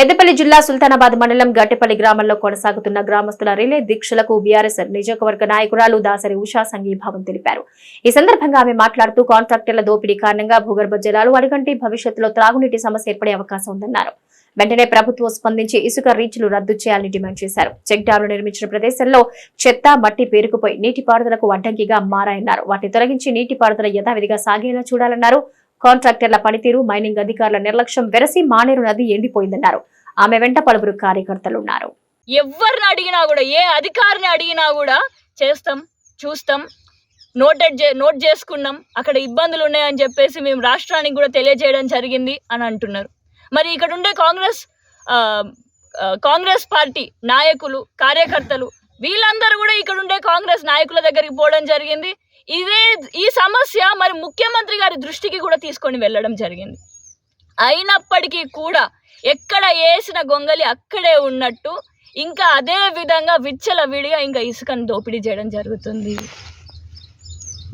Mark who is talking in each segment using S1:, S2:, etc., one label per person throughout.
S1: పెద్దపల్లి జిల్లా సుల్తానాబాద్ మండలం గట్టెపల్లి గ్రామంలో కొనసాగుతున్న గ్రామస్తుల రిలే దీక్షలకు బీఆర్ఎస్ నియోజకవర్గ నాయకురాలు దాసరి ఉషా సంఘీభావం తెలిపారు. ఈ సందర్భంగా ఆమె మాట్లాడుతూ కాంట్రాక్టర్ల దోపిడీ కారణంగా భూగర్భ జలాలు అడుగంటి భవిష్యత్తులో త్రాగునీటి సమస్య ఏర్పడే అవకాశం ఉందన్నారు. వెంటనే ప్రభుత్వం స్పందించి ఇసుక రీచ్లు రద్దు చేయాలని డిమాండ్ చేశారు. చెక్ డ్యాంలు నిర్మించిన ప్రదేశంలో చెత్త మట్టి పేరుకుపోయి నీటిపారుదలకు అడ్డంకిగా మారాయన్నారు. వాటిని తొలగించి నీటిపారుదల యథావిధిగా సాగేలా చూడాలన్నారు. కాంట్రాక్టర్ల పనితీరు మైనింగ్ అధికారుల నిర్లక్ష్యం వెరసి మానేరు నది ఎండిపోయిందన్నారు. ఆమె వెంట పలువురు కార్యకర్తలున్నారు.
S2: ఎవరిని అడిగినా కూడా ఏ అధికారిని అడిగినా కూడా చేస్తాం చూస్తాం నోటెడ్ చే నోట్ చేసుకున్నాం అక్కడ ఇబ్బందులు ఉన్నాయని చెప్పేసి మేము రాష్ట్రానికి కూడా తెలియజేయడం జరిగింది అని అంటున్నారు. మరి ఇక్కడ ఉండే కాంగ్రెస్ కాంగ్రెస్ పార్టీ నాయకులు కార్యకర్తలు వీళ్ళందరూ కూడా ఇక్కడ ఉండే కాంగ్రెస్ నాయకుల దగ్గరికి పోవడం జరిగింది. ఇదే ఈ సమస్య మరి ముఖ్యమంత్రి గారి దృష్టికి కూడా తీసుకొని వెళ్ళడం జరిగింది. అయినప్పటికీ కూడా ఎక్కడ వేసిన గొంగలి అక్కడే ఉన్నట్టు ఇంకా అదే విధంగా విచ్చల విడిగా ఇంకా ఇసుకను దోపిడీ చేయడం జరుగుతుంది.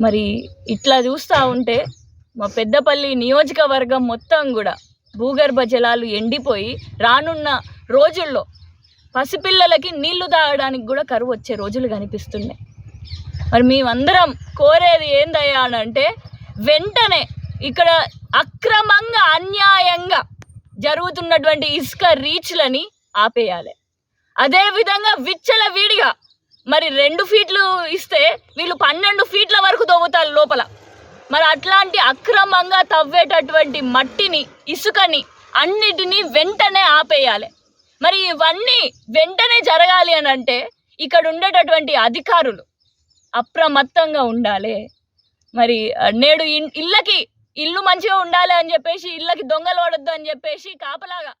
S2: మరి ఇట్లా చూస్తూ ఉంటే మా పెద్దపల్లి నియోజకవర్గం మొత్తం కూడా భూగర్భ జలాలు ఎండిపోయి రానున్న రోజుల్లో పసిపిల్లలకి నీళ్ళు తాగడానికి కూడా కరువు వచ్చే రోజులు కనిపిస్తున్నాయి. మరి మేమందరం కోరేది ఏందయ్యా అని అంటే వెంటనే ఇక్కడ అక్రమంగా అన్యాయంగా జరుగుతున్నటువంటి ఇసుక రీచ్లని ఆపేయాలి. అదేవిధంగా విచ్చల వీడిగా మరి రెండు ఫీట్లు ఇస్తే వీళ్ళు పన్నెండు ఫీట్ల వరకు తవ్వుతారు లోపల. మరి అట్లాంటి అక్రమంగా తవ్వేటటువంటి మట్టిని ఇసుకని అన్నిటినీ వెంటనే ఆపేయాలి. మరి ఇవన్నీ వెంటనే జరగాలి అని అంటే ఇక్కడ ఉండేటటువంటి అధికారులు అప్రమత్తంగా ఉండాలి. మరి నేడు ఇళ్ళకి ఇల్లు మంచిగా ఉండాలి అని చెప్పేసి ఇళ్ళకి దొంగలు పడొద్దు అని చెప్పేసి కాపలాగా